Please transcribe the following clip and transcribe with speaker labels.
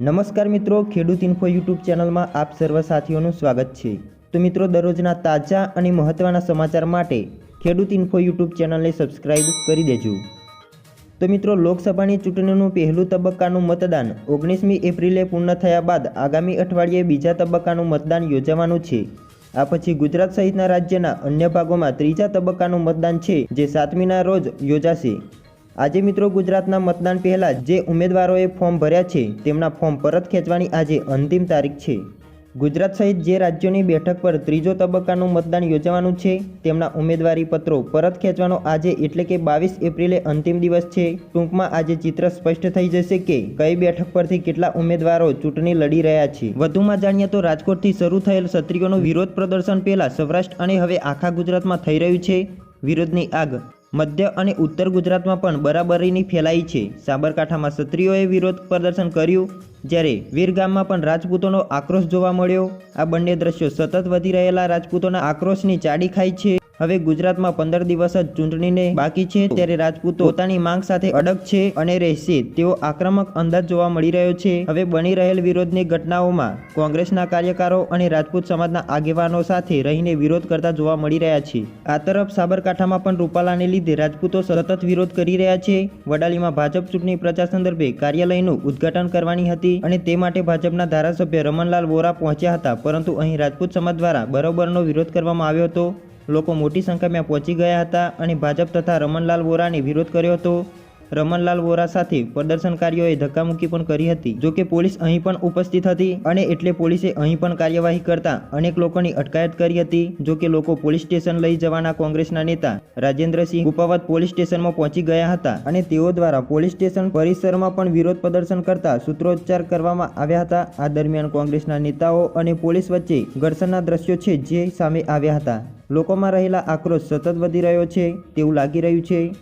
Speaker 1: નમસ્કાર મિત્રો, ખેડૂત ઇન્ફો યુટ્યુબ ચેનલમાં આપ સર્વ સાથીઓનું સ્વાગત છે. તો મિત્રો, દરરોજના તાજા અને મહત્ત્વના સમાચાર માટે ખેડૂત ઇન્ફો યુટ્યુબ ચેનલને સબસ્ક્રાઇબ કરી દેજો. તો મિત્રો, લોકસભાની ચૂંટણીનું પહેલું તબક્કાનું મતદાન ઓગણીસમી એપ્રિલે પૂર્ણ થયા બાદ આગામી અઠવાડિયે બીજા તબક્કાનું મતદાન યોજાવાનું છે. આ પછી ગુજરાત સહિતના રાજ્યના અન્ય ભાગોમાં ત્રીજા તબક્કાનું મતદાન છે, જે સાતમીના રોજ યોજાશે. આજે મિત્રો ગુજરાતના મતદાન પહેલાં જે ઉમેદવારોએ ફોર્મ ભર્યા છે, તેમના ફોર્મ પરત ખેંચવાની આજે અંતિમ તારીખ છે. ગુજરાત સહિત જે રાજ્યોની બેઠક પર ત્રીજો તબક્કાનું મતદાન યોજવાનું છે, તેમના ઉમેદવારી પત્રો પરત ખેંચવાનો આજે એટલે કે બાવીસ એપ્રિલે અંતિમ દિવસ છે. ટૂંકમાં આજે ચિત્ર સ્પષ્ટ થઈ જશે કે કઈ બેઠક પરથી કેટલા ઉમેદવારો ચૂંટણી લડી રહ્યા છે. વધુમાં જાણીએ તો રાજકોટથી શરૂ થયેલ ક્ષત્રિયોનું વિરોધ પ્રદર્શન પહેલાં સૌરાષ્ટ્ર અને હવે આખા ગુજરાતમાં થઈ રહ્યું છે. વિરોધની આગ મધ્ય અને ઉત્તર ગુજરાતમાં પણ બરાબરીની ફેલાઈ છે. સાબરકાંઠામાં ક્ષત્રિયોએ વિરોધ પ્રદર્શન કર્યું, જ્યારે વીરગામમાં પણ રાજપૂતોનો આક્રોશ જોવા મળ્યો. આ બંને દ્રશ્યો સતત વધી રહેલા રાજપૂતોના આક્રોશની ચાડી ખાય છે. હવે ગુજરાતમાં પંદર દિવસ જ ચૂંટણીને બાકી છે, ત્યારે રાજપૂતો પોતાની માંગ સાથે અડગ છે અને રહેશે. તેવો આક્રમક અંદાજ જોવા મળી રહ્યો છે. હવે બની રહેલ વિરોધની ઘટનાઓમાં કોંગ્રેસના કાર્યકરો અને રાજપૂત સમાજના આગેવાનો સાથે રહીને વિરોધ કરતા જોવા મળી રહ્યા છે. આ તરફ સાબરકાંઠામાં પણ રૂપાલાને લીધે રાજપૂતો સતત વિરોધ કરી રહ્યા છે. વડાલીમાં ભાજપ ચૂંટણી પ્રચાર સંદર્ભે કાર્યાલયનું ઉદ્ઘાટન કરવાની હતી અને તે માટે ભાજપના ધારાસભ્ય રમણલાલ વોરા પહોંચ્યા હતા. પરંતુ અહીં રાજપૂત સમાજ દ્વારા બરોબરનો વિરોધ કરવામાં આવ્યો હતો. લોકો મોટી સંખ્યામાં પહોંચી ગયા હતા અને ભાજપ તથા રમણલાલ વોરાને વિરોધ કર્યો હતો. રમણલાલ વોરા સાથે પ્રદર્શનકારીઓએ ધક્કામુક્કી પણ કરી હતી. જો કે પોલીસ અહીં પણ ઉપસ્થિત હતી અને એટલે પોલીસે અહીં પણ કાર્યવાહી કરતા અનેક લોકોની અટકાયત કરી હતી. જો કે લોકો પોલીસ સ્ટેશન લઈ જવાના કોંગ્રેસના નેતા રાજેન્દ્રસિંહ ગુપાવત પોલીસ સ્ટેશનમાં પહોંચી ગયા હતા અને તેઓ દ્વારા પોલીસ સ્ટેશન પરિસરમાં પણ વિરોધ પ્રદર્શન કરતા સૂત્રોચ્ચાર કરવામાં આવ્યા હતા. આ દરમિયાન કોંગ્રેસના નેતાઓ અને પોલીસ વચ્ચે ઘર્ષણના દ્રશ્યો છે જે સામે આવ્યા હતા. લોકોમાં રહેલા આક્રોશ સતત વધી રહ્યો છે તેવું લાગી રહ્યું છે.